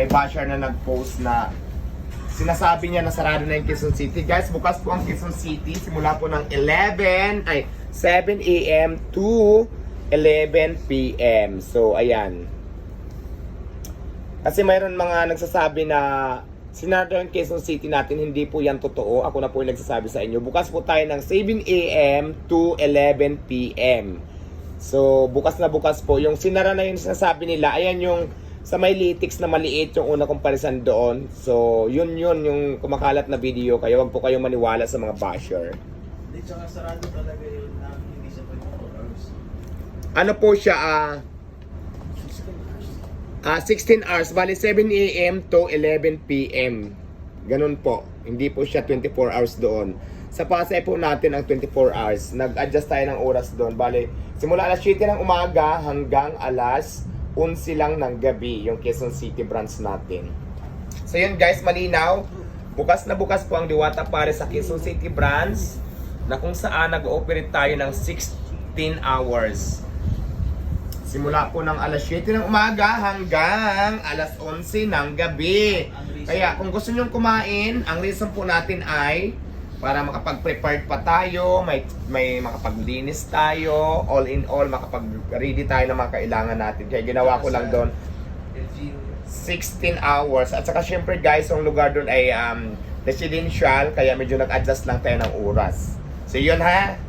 may basher na nag-post na sinasabi niya na sarado na yung Quezon City. Guys, bukas po ang Quezon City simula po ng 11, ay 7 a.m. to 11 p.m. So, ayan. Kasi mayroon mga nagsasabi na sinarado yung Quezon City natin, hindi po yan totoo. Ako na po yung nagsasabi sa inyo. Bukas po tayo ng 7 a.m. to 11 p.m. So, bukas na bukas po. Yung sinara na yung sinasabi nila, ayan yung sa may lytics na maliit yung una comparison doon. So, yun yun yung kumakalat na video kayo. Huwag po kayong maniwala sa mga basher. Hindi, tsaka sarado talaga yun na hindi siya 24 hours. Ano po siya, ah, ah 16 hours. Bali, 7 a.m. to 11 p.m. Ganun po. Hindi po siya 24 hours doon. Sa Pasay po natin ang 24 hours. Nag-adjust tayo ng oras doon. Bali, simula alas 7 ng umaga hanggang alas 11 lang ng gabi yung Quezon City branch natin. So yun guys, malinaw. Bukas na bukas po ang Diwata Pare sa Quezon City branch na kung saan nag-ooperate tayo ng 16 hours. Simula po ng alas 7 ng umaga hanggang alas 11 ng gabi. Kaya kung gusto nyong kumain, ang reason po natin ay para makapag-prepared pa tayo, may, may makapaglinis tayo, all in all, makapag-ready tayo ng mga kailangan natin. Kaya ginawa ko lang doon, LG 16 hours. At saka syempre guys, ang lugar doon ay um, residential, kaya medyo nag-adjust lang tayo ng oras. So yun ha.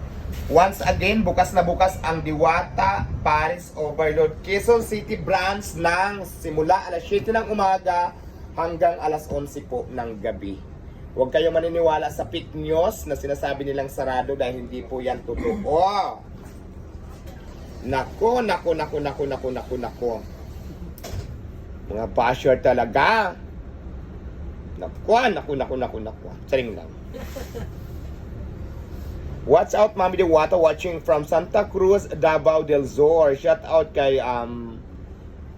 Once again, bukas na bukas ang Diwata Paris Overload Quezon City branch ng simula alas 7 ng umaga hanggang alas 11 po ng gabi. Huwag kayong maniniwala sa fake news na sinasabi nilang sarado dahil hindi po yan totoo. Nako, nako, nako, nako, nako, nako, nako. Mga basher talaga. Naku, naku, naku, naku, naku. Saring lang. Watch out, Mami Diwata, watching from Santa Cruz, Davao del Zor. Shout out kay um,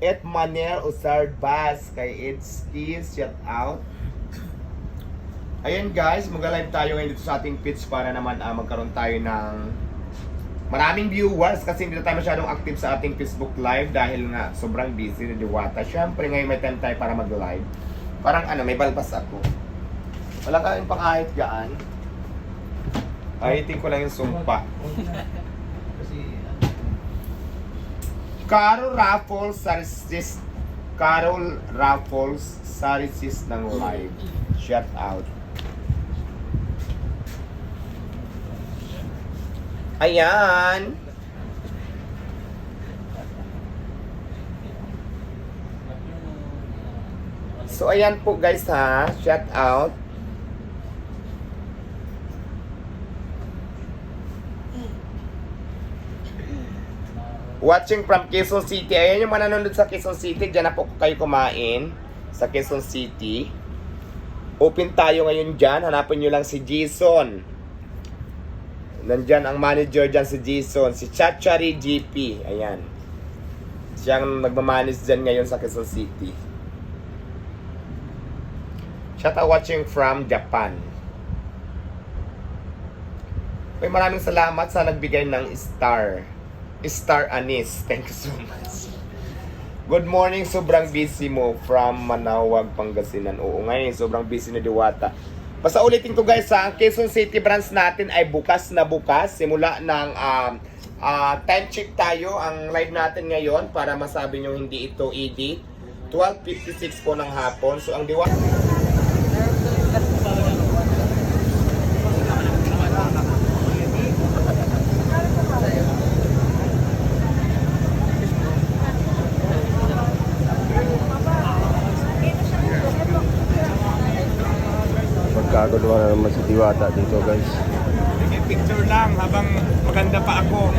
Ed Manel Usard Bas, kay Ed Skis, shout out. Ayan guys, mag-live tayo ngayon dito sa ating pitch para naman ah, magkaroon tayo ng maraming viewers kasi hindi na tayo masyadong active sa ating Facebook Live dahil nga sobrang busy na Diwata. Siyempre ngayon may time tayo para mag-live. Parang ano, may balbas ako. Wala ka yung pangahit gaan. Ahitin ko lang yung sumpa. Carol Raffles Sarisis Carol Raffles Sarisis ng live. Shout out. Ayan. So ayan po guys ha, shout out. Watching from Quezon City. Ayan yung mananonood sa Quezon City. Diyan na po kayo kumain sa Quezon City. Open tayo ngayon dyan. Hanapin nyo lang si Jason. Nandyan ang manager dyan si Jason. Si Chachari GP. Ayan. Siyang nagmamanage dyan ngayon sa Quezon City. Shout out watching from Japan. May maraming salamat sa nagbigay ng star. Star Anis. Thank you so much. Good morning, sobrang busy mo from Manawag, Pangasinan. Oo ngayon, sobrang busy na Diwata. Basta ulitin ko guys, ang Quezon City branch natin ay bukas na bukas. Simula ng um, ah, time check tayo, ang live natin ngayon para masabi nyo hindi ito edit. 12.56 po ng hapon. So ang Diwata... Magkagawa na naman si Diwata dito guys. Sige, picture lang habang maganda pa ako.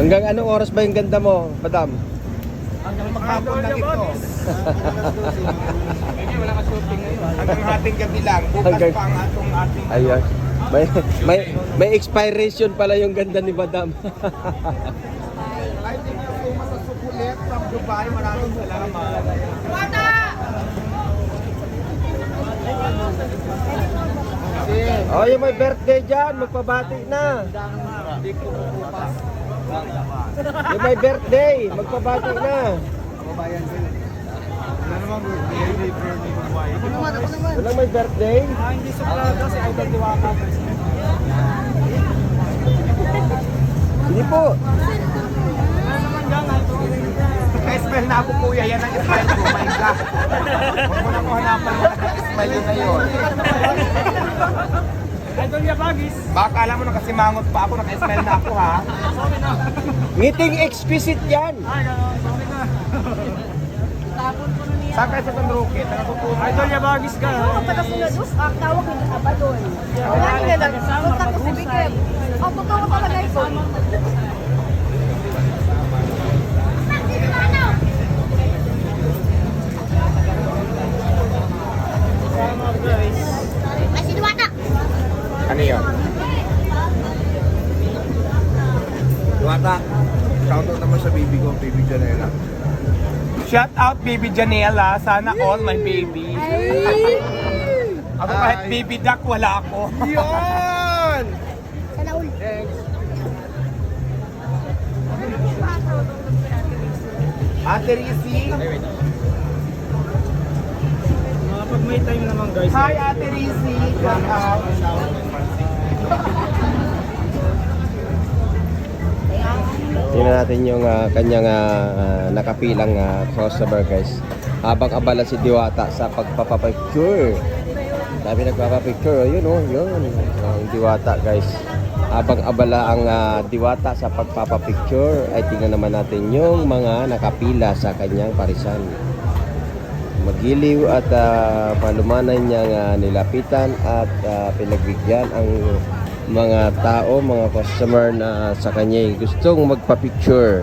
Hanggang anong oras ba yung ganda mo, madam? Hanggang maghapon lang ito. Hanggang hating gabi lang. Bukas Hanggang- pa ang atong ating... Ayan. May, may, may expiration pala yung ganda ni madam. I thank you so much sa sukulit from Dubai. Maraming salamat. Oh, yung may birthday dyan, magpabati na. Yung may birthday, magpabati na. Walang may birthday? hindi suplado si Idol Diwata. Hindi po. Naka-smell na ako kuya, yan ang smile ko, my God. Huwag mo na ko hanapan mo naka-smile yun ngayon. Idol Yabagis. Baka alam mo na kasi mangot pa ako, naka-smile na ako ha. Ngiting explicit yan. Ay, gano'n. Sorry na. Saan kayo sa Sanroque? Nakatutunan. Idol Yabagis ka. Ako pala sila dos, ang tawag nila abadon. Wala nila lang, punta ko si Bigem. Ang totoo talaga ito. Ano yun? Duwata, shoutout naman sa baby ko, baby Janela. Shout out baby Janela, sana all my baby. Ako kahit baby duck, wala ako. Yun! Sana ul. Ate Rizzy. Mga pag may time naman guys. Hi Ate Rizzy. Shout natin yung ah, kanyang ah, nakapilang ah, customer guys. Habang abala si Diwata sa pagpapapicture. Sabi nagpapapicture, yun oh, yun. Ang Diwata guys. Habang abala ang ah, Diwata sa pagpapapicture, ay tingnan naman natin yung mga nakapila sa kanyang parisan. Magiliw at uh, palumanan niyang ah, nilapitan at ah, pinagbigyan ang mga tao, mga customer na sa kanya gustong magpa-picture.